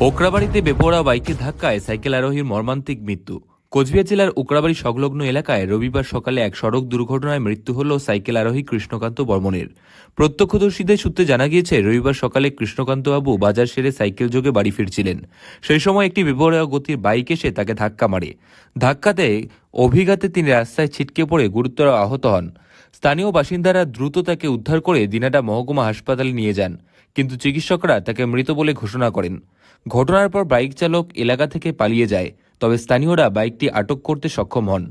ওকরাবাড়িতে বেপরোয়া বাইকের ধাক্কায় সাইকেল আরোহীর মর্মান্তিক মৃত্যু। কোচবিহার জেলার ওকরাবাড়ি সংলগ্ন এলাকায় রবিবার সকালে এক সড়ক দুর্ঘটনায় মৃত্যু হল সাইকেল আরোহী কৃষ্ণকান্ত বর্মনের। প্রত্যক্ষদর্শীদের সূত্রে জানা গিয়েছে, রবিবার সকালে কৃষ্ণকান্তবাবু বাজার সেরে সাইকেল যোগে বাড়ি ফিরছিলেন। সেই সময় একটি বেপরোয়া গতির বাইক এসে তাকে ধাক্কা মারে। ধাক্কাতে অভিঘাতে তিনি রাস্তায় ছিটকে পড়ে গুরুতর আহত হন। স্থানীয় বাসিন্দারা দ্রুত তাকে উদ্ধার করে দিনাটা মহকুমা হাসপাতালে নিয়ে যান, কিন্তু চিকিৎসকরা তাকে মৃত বলে ঘোষণা করেন। ঘটনার পর বাইক চালক এলাকা থেকে পালিয়ে যায়, তবে স্থানীয়রা বাইকটি আটক করতে সক্ষম হন।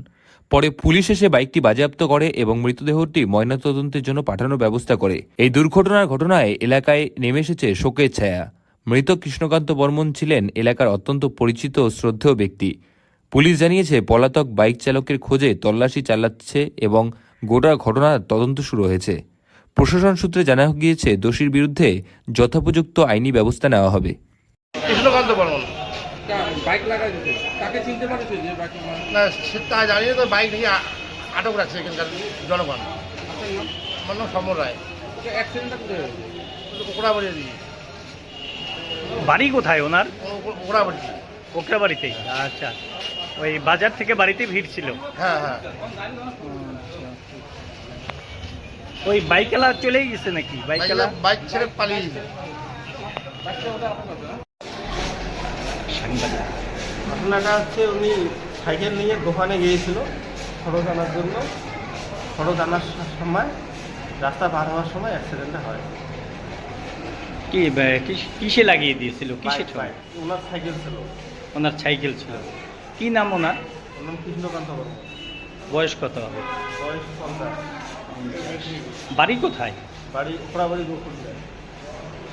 পরে পুলিশ এসে বাইকটি বাজেয়াপ্ত করে এবং মৃতদেহটি ময়নাতদন্তের জন্য পাঠানোর ব্যবস্থা করে। এই দুর্ঘটনার ঘটনায় এলাকায় নেমে এসেছে শোকের ছায়া। মৃত কৃষ্ণকান্ত বর্মন ছিলেন এলাকার অত্যন্ত পরিচিত ও শ্রদ্ধেয় ব্যক্তি। পুলিশ জানিয়েছে, পলাতক বাইক চালকের খোঁজে তল্লাশি চালাচ্ছে এবং গোটা ঘটনার তদন্ত শুরু হয়েছে। প্রশাসন সূত্রে জানা গিয়েছে দোষীর বিরুদ্ধে যথোপযুক্ত আইনি ব্যবস্থা নেওয়া হবে। আটক রাখছে এখানকার জনগণ। আমার নাম সমর রায়। বাড়ি কোথায় ওনার? ওকড়া বাড়ি বাড়িতেই আচ্ছা। ওই বাজার থেকে বাড়িতে ভিড় ছিল। হ্যাঁ হ্যাঁ। ওই বাইকেলা চলেই গেছে নাকি? বাইকেলা? বাইক- ছেড়ে পালিয়ে গেছে। ঘটনাটা হচ্ছে উনি সাইকেল নিয়ে দোকানে গিয়েছিল খরচ আনার জন্য। খরচ আনার সময় রাস্তা পার হওয়ার সময় অ্যাক্সিডেন্টটা হয়। কি কিস- লাগিয়ে দিয়েছিল? কিসে। ওনার সাইকেল ছিল। ওনার সাইকেল ছিল। কি নাম ওনার? ওর নাম কৃষ্ণকান্ত বর্মন। বয়স কত? হবে বয়স বাড়ি কোথায়? বাড়ি বাড়ি গোকুলদায়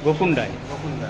গোকুন্ডায় গোকুলদা